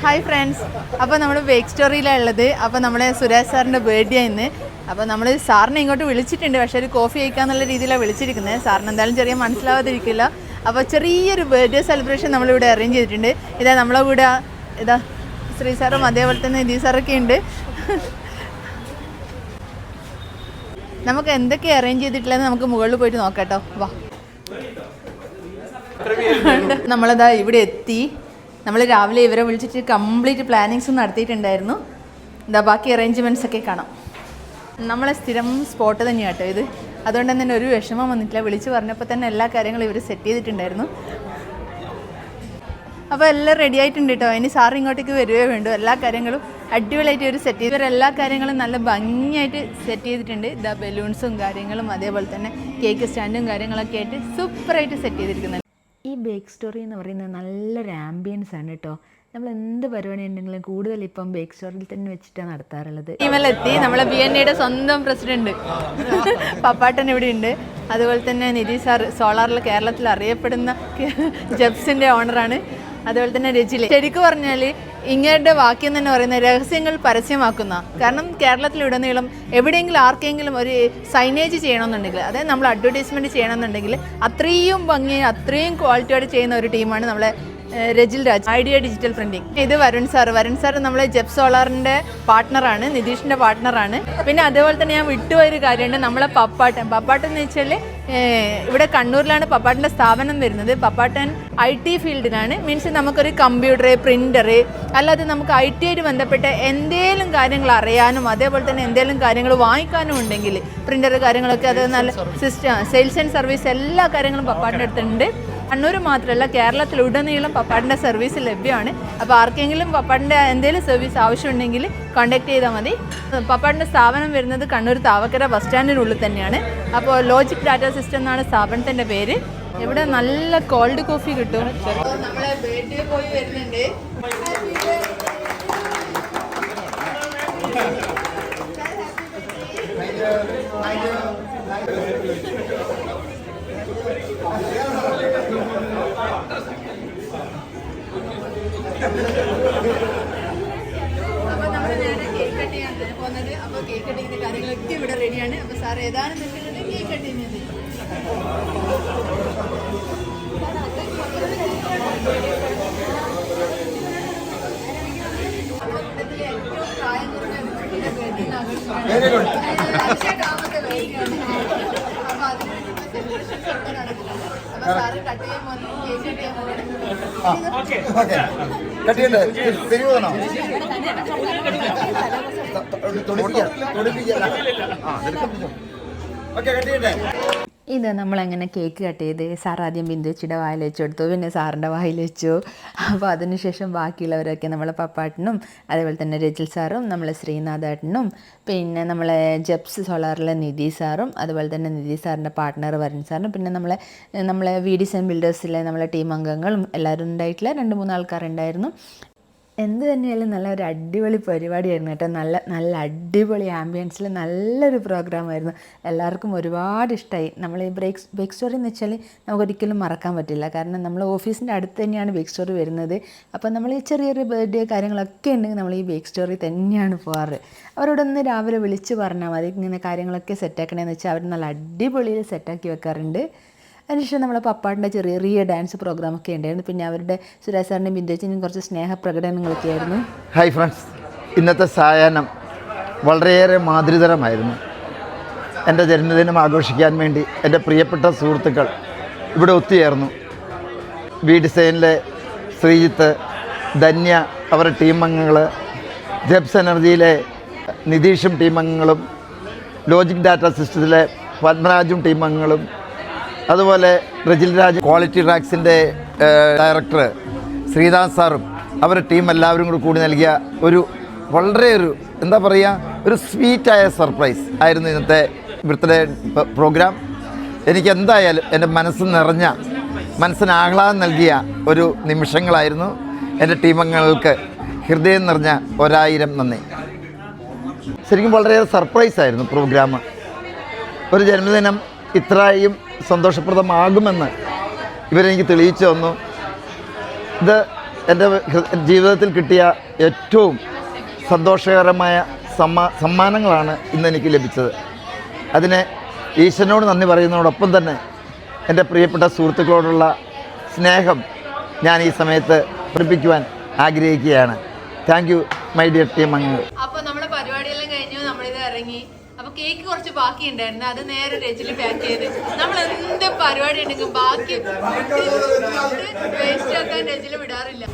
Hi friends അപ്പോൾ നമ്മൾ bake സ്റ്റോറിയിലാണ് ഉള്ളത് അപ്പോൾ നമ്മളെ സുരേഷ് സാറിന്റെ ബർത്ത്ഡേ ഇന്ന് അപ്പോൾ നമ്മൾ സാറിനെ ഇങ്ങോട്ട് വിളിച്ചിട്ടുണ്ട്. പക്ഷേ ഒരു കോഫി കഴിക്കാന്നുള്ള രീതിയിലാണ് വിളിച്ചിരിക്കുന്നത് സാറിന് എന്തായാലും ചെറിയ മനസ്സിലാവാതിരിക്കില്ല. അപ്പോൾ ചെറിയൊരു ബർത്ത്ഡേ സെലിബ്രേഷൻ നമ്മളിവിടെ അറേഞ്ച് ചെയ്തിട്ടുണ്ട്. ഇതാ നമ്മളെ കൂടെ ഇതാ ശ്രീ സാറും അതേപോലെ തന്നെ നിധി സാറൊക്കെ ഉണ്ട്. നമുക്ക് എന്തൊക്കെ അറേഞ്ച് ചെയ്തിട്ടില്ലെന്ന് നമുക്ക് മുകളിൽ പോയിട്ട് നോക്കാം കേട്ടോ. വാ. നമ്മളിതാ ഇവിടെ എത്തി. നമ്മൾ രാവിലെ ഇവരെ വിളിച്ചിട്ട് കംപ്ലീറ്റ് പ്ലാനിങ്സ് നടത്തിയിട്ടുണ്ടായിരുന്നു. എന്താ ബാക്കി അറേഞ്ച്മെന്റ്സ് ഒക്കെ കാണാം. നമ്മളെ സ്ഥിരം സ്പോട്ട് തന്നെയാണ് കേട്ടോ ഇത്. അതുകൊണ്ട് തന്നെ ഒരു വിഷമം വന്നിട്ടില്ല. വിളിച്ച് പറഞ്ഞപ്പോൾ തന്നെ എല്ലാ കാര്യങ്ങളും ഇവർ സെറ്റ് ചെയ്തിട്ടുണ്ടായിരുന്നു. അപ്പോൾ എല്ലാം റെഡി ആയിട്ടുണ്ട് കേട്ടോ ഇനി സാർ ഇങ്ങോട്ടേക്ക് വരുവേ വേണ്ടു. എല്ലാ കാര്യങ്ങളും അടിപൊളിയായിട്ട് ഒരു സെറ്റ് ചെയ്ത് എല്ലാ കാര്യങ്ങളും നല്ല ഭംഗിയായിട്ട് സെറ്റ് ചെയ്തിട്ടുണ്ട്. ഇതാ ബലൂൺസും കാര്യങ്ങളും അതേപോലെ തന്നെ കേക്ക് സ്റ്റാൻഡും കാര്യങ്ങളൊക്കെ ആയിട്ട് സൂപ്പറായിട്ട് സെറ്റ് ചെയ്തിരിക്കുന്നുണ്ട്. ഈ ബേക്ക് സ്റ്റോറി എന്ന് പറയുന്നത് നല്ലൊരു ആംബിയൻസ് ആണ് കേട്ടോ നമ്മൾ എന്ത് പരിപാടി ഉണ്ടെങ്കിലും കൂടുതൽ ഇപ്പം ബേക്ക് സ്റ്റോറിൽ തന്നെ വെച്ചിട്ടാണ് നടത്താറുള്ളത്. ടീമിലെത്തി നമ്മളെ ബി എൻ എയുടെ സ്വന്തം പ്രസിഡന്റ് പപ്പാട്ടൻ ഇവിടെ ഉണ്ട്. അതുപോലെ തന്നെ നിധി സാർ സോളാറിൽ കേരളത്തിൽ അറിയപ്പെടുന്ന ജബ്സിന്റെ ഓണറാണ് അതുപോലെ തന്നെ രജില. ശരിക്കും പറഞ്ഞാൽ ഇങ്ങയുടെ വാക്യം തന്നെ പറയുന്ന രഹസ്യങ്ങൾ പരസ്യമാക്കുന്ന. കാരണം കേരളത്തിലുടനീളം എവിടെയെങ്കിലും ആർക്കെങ്കിലും ഒരു സൈനേജ് ചെയ്യണമെന്നുണ്ടെങ്കിൽ അതായത് നമ്മൾ അഡ്വർടൈസ്മെന്റ് ചെയ്യണമെന്നുണ്ടെങ്കിൽ അത്രയും ഭംഗി അത്രയും ക്വാളിറ്റിയോടെ ചെയ്യുന്ന ഒരു ടീമാണ് നമ്മളെ Rajil Raj. Idea digital printing. ഇത് വരുൺ സാർ വരുൺ സാർ നമ്മളെ ജെബ് സോളാറിന്റെ പാർട്ട്ണറാണ് നിതീഷിന്റെ പാർട്ട്ണറാണ്. പിന്നെ അതേപോലെ തന്നെ ഞാൻ വിട്ടുപോയൊരു കാര്യമുണ്ട്. നമ്മളെ പപ്പാട്ടൻ. പപ്പാട്ടൻ എന്ന് വെച്ചാൽ ഇവിടെ കണ്ണൂരിലാണ് പപ്പാട്ടന്റെ സ്ഥാപനം വരുന്നത്. പപ്പാട്ടൻ ഐ ടി ഫീൽഡിലാണ്. മീൻസ് നമുക്കൊരു കമ്പ്യൂട്ടർ പ്രിന്റർ അല്ലാതെ നമുക്ക് ഐ ടി ആയിട്ട് ബന്ധപ്പെട്ട എന്തേലും കാര്യങ്ങൾ അറിയാനും അതേപോലെ തന്നെ എന്തേലും കാര്യങ്ങൾ വാങ്ങിക്കാനും ഉണ്ടെങ്കിൽ പ്രിന്റർ കാര്യങ്ങളൊക്കെ അത് നല്ല സിസ്റ്റം സെയിൽസ് ആൻഡ് സർവീസ് എല്ലാ കാര്യങ്ങളും പപ്പാട്ടിന്റെ അടുത്തുണ്ട്. കണ്ണൂർ മാത്രമല്ല കേരളത്തിൽ ഉടനീളം പപ്പാടിന്റെ സർവീസ് ലഭ്യമാണ്. അപ്പോൾ ആർക്കെങ്കിലും പപ്പാടിന്റെ എന്തെങ്കിലും സർവീസ് ആവശ്യമുണ്ടെങ്കിൽ കോൺടാക്ട് ചെയ്താൽ മതി. പപ്പാടിന്റെ സ്ഥാപനം വരുന്നത് കണ്ണൂർ താവക്കര ബസ് സ്റ്റാൻഡിനുള്ളിൽ തന്നെയാണ്. അപ്പോൾ ലോജിക് ഡാറ്റ സിസ്റ്റം എന്നാണ് സ്ഥാപനത്തിന്റെ പേര്. ഇവിടെ നല്ല കോൾഡ് കോഫി കിട്ടും. നമ്മളെ ബർത്ത്ഡേ പോയി വരുന്നുണ്ട്. അപ്പോൾ നമ്മൾ നേരെ കേക്ക് കട്ട് ചെയ്യാൻ പോകുന്നത് അപ്പോൾ കേക്ക് കട്ട് ചെയ്യുന്ന കാര്യങ്ങളൊക്കെ ഇവിടെ റെഡിയാണ് അപ്പോൾ സാർ ഏതാനും അപ്പോൾ കൂട്ടത്തിലെ ഏറ്റവും പ്രായം കുറഞ്ഞ കുട്ടിയുടെ birthday ന്ന് ആഘോഷിക്കുകയാണ്. അഭിഷേകാമത്തെ birthday ആണ്. അപ്പോൾ അതിന് കട്ട് ചെയ്യാൻ പോകുന്നത് ഓക്കെ. കട്ട് ചെയ്യണ്ടേ തിരിവ് ഓക്കെ കട്ട് ചെയ്യണ്ടേ ഇത് നമ്മളങ്ങനെ കേക്ക് കട്ട് ചെയ്ത് സാർ ആദ്യം ബിന്ദുച്ചിയുടെ വായിൽ വെച്ച് കൊടുത്തു പിന്നെ സാറിന്റെ വായിൽ വെച്ചു. അപ്പോൾ അതിനുശേഷം ബാക്കിയുള്ളവരൊക്കെ നമ്മളെ പപ്പാട്ടനും അതേപോലെ തന്നെ രജിൽ സാറും നമ്മളെ ശ്രീനാഥേട്ടനും പിന്നെ നമ്മളെ ജെപ്സ് സോളാറിലെ നിധി സാറും അതുപോലെ തന്നെ നിധി സാറിന്റെ പാർട്ട്ണർ വരുൺ സാറും പിന്നെ നമ്മളെ നമ്മളെ വി ഡി സെൻ ബിൽഡേഴ്സിലെ നമ്മളെ ടീം അംഗങ്ങളും എല്ലാവരും ഉണ്ടായിട്ടില്ല രണ്ട് മൂന്ന് ആൾക്കാരുണ്ടായിരുന്നു എന്ത് തന്നെയായാലും നല്ല ഒരു അടിപൊളി പരിപാടിയായിരുന്നു കേട്ടോ. നല്ല നല്ല അടിപൊളി ആംബിയൻസിൽ നല്ലൊരു പ്രോഗ്രാമായിരുന്നു എല്ലാവർക്കും ഒരുപാട് ഇഷ്ടമായി നമ്മൾ ഈ ബ്രേക്ക് ബേക്ക് സ്റ്റോറി എന്ന് വെച്ചാൽ നമുക്കൊരിക്കലും മറക്കാൻ പറ്റില്ല. കാരണം നമ്മൾ ഓഫീസിന്റെ അടുത്ത് തന്നെയാണ് ബേക്ക് സ്റ്റോറി വരുന്നത്. അപ്പോൾ നമ്മൾ ഈ ചെറിയൊരു ബർത്ത്ഡേ കാര്യങ്ങളൊക്കെ ഉണ്ടെങ്കിൽ നമ്മൾ ഈ ബേക്ക് സ്റ്റോറി തന്നെയാണ് പോകാറ് അവരോടൊന്ന് രാവിലെ വിളിച്ച് പറഞ്ഞാൽ മതി. ഇങ്ങനെ കാര്യങ്ങളൊക്കെ സെറ്റാക്കണേന്ന് വെച്ചാൽ അവർ നല്ല അടിപൊളിയിൽ സെറ്റാക്കി വെക്കാറുണ്ട്. അതിനുശേഷം നമ്മളെ പപ്പാടിന്റെ ചെറിയ റിയ ഡാൻസ് പ്രോഗ്രാമൊക്കെ ഉണ്ടായിരുന്നു. പിന്നെ അവരുടെ സുരേഷ് സാറിന്റെയും ബിന്ദുവച്ചനും കുറച്ച് സ്നേഹ പ്രകടനങ്ങളൊക്കെ ആയിരുന്നു. ഹായ് ഫ്രണ്ട്സ് ഇന്നത്തെ സായാഹ്നം വളരെയേറെ മാതൃതരമായിരുന്നു എന്റെ ജന്മദിനം ആഘോഷിക്കാൻ വേണ്ടി എന്റെ പ്രിയപ്പെട്ട സുഹൃത്തുക്കൾ ഇവിടെ ഒത്തുചേർന്നു. വി ഡിസൈനിലെ ശ്രീജിത്ത് ധന്യ അവരുടെ ടീം അംഗങ്ങൾ ജെബ്സ് എനർജിയിലെ നിതീഷും ടീം അംഗങ്ങളും ലോജിക് ഡാറ്റ സിസ്റ്റത്തിലെ പത്മരാജും ടീം അംഗങ്ങളും അതുപോലെ ബ്രജിൽ രാജ് ക്വാളിറ്റി ട്രാക്സിന്റെ ഡയറക്ടർ ശ്രീനാഥ് സാറും അവരുടെ ടീം എല്ലാവരും കൂടി കൂടി നൽകിയ ഒരു വളരെ ഒരു എന്താ പറയുക ഒരു സ്വീറ്റായ സർപ്രൈസ് ആയിരുന്നു ഇന്നത്തെ ബർത്ത്ഡേ പ്രോഗ്രാം എനിക്ക് എന്തായാലും എന്റെ മനസ്സ് നിറഞ്ഞ മനസ്സിന് ആഹ്ലാദം നൽകിയ ഒരു നിമിഷങ്ങളായിരുന്നു എന്റെ ടീമംഗങ്ങൾക്ക് ഹൃദയം നിറഞ്ഞ ഒരായിരം നന്ദി. ശരിക്കും വളരെയേറെ സർപ്രൈസ് ആയിരുന്നു പ്രോഗ്രാം ഒരു ജന്മദിനം ഇത്രയും സന്തോഷപ്രദമാകുമെന്ന് ഇവരെനിക്ക് തെളിയിച്ചു തന്നു. ഇത് എന്റെ ജീവിതത്തിൽ കിട്ടിയ ഏറ്റവും സന്തോഷകരമായ സമ്മാ സമ്മാനങ്ങളാണ് ഇന്നെനിക്ക് ലഭിച്ചത്. അതിനെ ഈശ്വരനോട് നന്ദി പറയുന്നതോടൊപ്പം തന്നെ എന്റെ പ്രിയപ്പെട്ട സുഹൃത്തുക്കളോടുള്ള സ്നേഹം ഞാൻ ഈ സമയത്ത് പഠിപ്പിക്കുവാൻ ആഗ്രഹിക്കുകയാണ്. Thank you my dear team അംഗങ്ങൾ അപ്പൊ നമ്മുടെ പരിപാടിയെല്ലാം കഴിഞ്ഞു നമ്മളിത് ഇറങ്ങി അപ്പൊ കേക്ക് കുറച്ച് ബാക്കി ഉണ്ടായിരുന്നു അത് നേരെ രജിൽ പാക്ക് ചെയ്ത്. നമ്മൾ എന്ത് പരിപാടി ഉണ്ടെങ്കിലും ബാക്കി വേസ്റ്റ് ആക്കാൻ രജിൽ വിടാറില്ല.